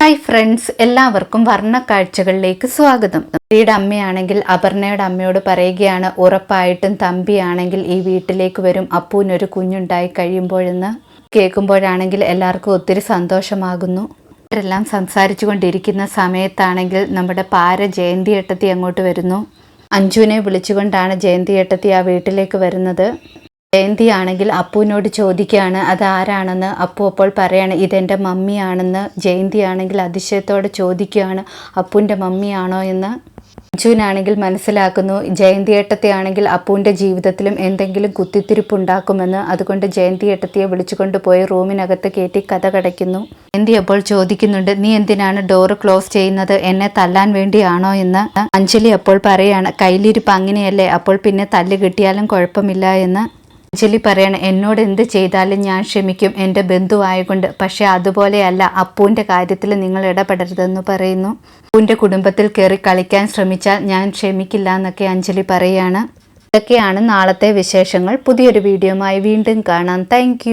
Hi friends എല്ലാവർക്കും വർണക്കാഴ്ചകളിലേക്ക് സ്വാഗതം. തമ്പിയുടെ അമ്മയാണെങ്കിൽ അപർണയുടെ അമ്മയോട് പറയുകയാണ് ഉറപ്പായിട്ടും തമ്പിയാണെങ്കിൽ ഈ വീട്ടിലേക്ക് വരും. അപ്പൂനൊരു കുഞ്ഞുണ്ടായി കഴിയുമ്പോഴെന്ന് കേൾക്കുമ്പോഴാണെങ്കിൽ എല്ലാവർക്കും ഒത്തിരി സന്തോഷമാകുന്നു. ഇവരെല്ലാം സംസാരിച്ചു കൊണ്ടിരിക്കുന്ന സമയത്താണെങ്കിൽ നമ്മുടെ പാര ജയന്തി ഏട്ടത്തി അങ്ങോട്ട് വരുന്നു. അഞ്ജുവിനെ വിളിച്ചുകൊണ്ടാണ് ജയന്തി ഏട്ടത്തി ആ വീട്ടിലേക്ക് വരുന്നത്. ജയന്തി ആണെങ്കിൽ അപ്പുവിനോട് ചോദിക്കുകയാണ് അത് ആരാണെന്ന്? അപ്പു അപ്പോൾ പറയാണ് ഇതെന്റെ മമ്മിയാണെന്ന്. ജയന്തി ആണെങ്കിൽ അതിശയത്തോടെ ചോദിക്കുകയാണ് അപ്പുവിന്റെ മമ്മിയാണോ എന്ന്? അഞ്ജുവിനാണെങ്കിൽ മനസ്സിലാക്കുന്നു ജയന്തി ഏട്ടത്തെ ആണെങ്കിൽ അപ്പുവിന്റെ ജീവിതത്തിലും എന്തെങ്കിലും കുത്തിത്തിരിപ്പ് ഉണ്ടാക്കുമെന്ന് അതുകൊണ്ട് ജയന്തി ഏട്ടത്തിയെ വിളിച്ചുകൊണ്ട് പോയി റൂമിനകത്ത് കയറ്റി കഥ കടയ്ക്കുന്നു. ജയന്തി അപ്പോൾ ചോദിക്കുന്നുണ്ട് നീ എന്തിനാണ് ഡോറ് ക്ലോസ് ചെയ്യുന്നത്? എന്നെ തല്ലാൻ വേണ്ടിയാണോ എന്ന്? അഞ്ജലി അപ്പോൾ പറയാണ് കയ്യിലിരിപ്പ് അങ്ങനെയല്ലേ? അപ്പോൾ പിന്നെ തല്ല് കിട്ടിയാലും കുഴപ്പമില്ല എന്ന്. അഞ്ജലി പറയണം എന്നോട് എന്ത് ചെയ്താലും ഞാൻ ക്ഷമിക്കും എന്റെ ബന്ധുവായകൊണ്ട്. പക്ഷെ അതുപോലെയല്ല അപ്പൂന്റെ കാര്യത്തിൽ നിങ്ങൾ ഇടപെടരുതെന്ന് പറയുന്നു. അപ്പൂന്റെ കുടുംബത്തിൽ കയറി കളിക്കാൻ ശ്രമിച്ചാൽ ഞാൻ ക്ഷമിക്കില്ല എന്നൊക്കെ അഞ്ജലി പറയുകയാണ് ഇതൊക്കെയാണ് നാളത്തെ വിശേഷങ്ങൾ. പുതിയൊരു വീഡിയോയുമായി വീണ്ടും കാണാം. താങ്ക്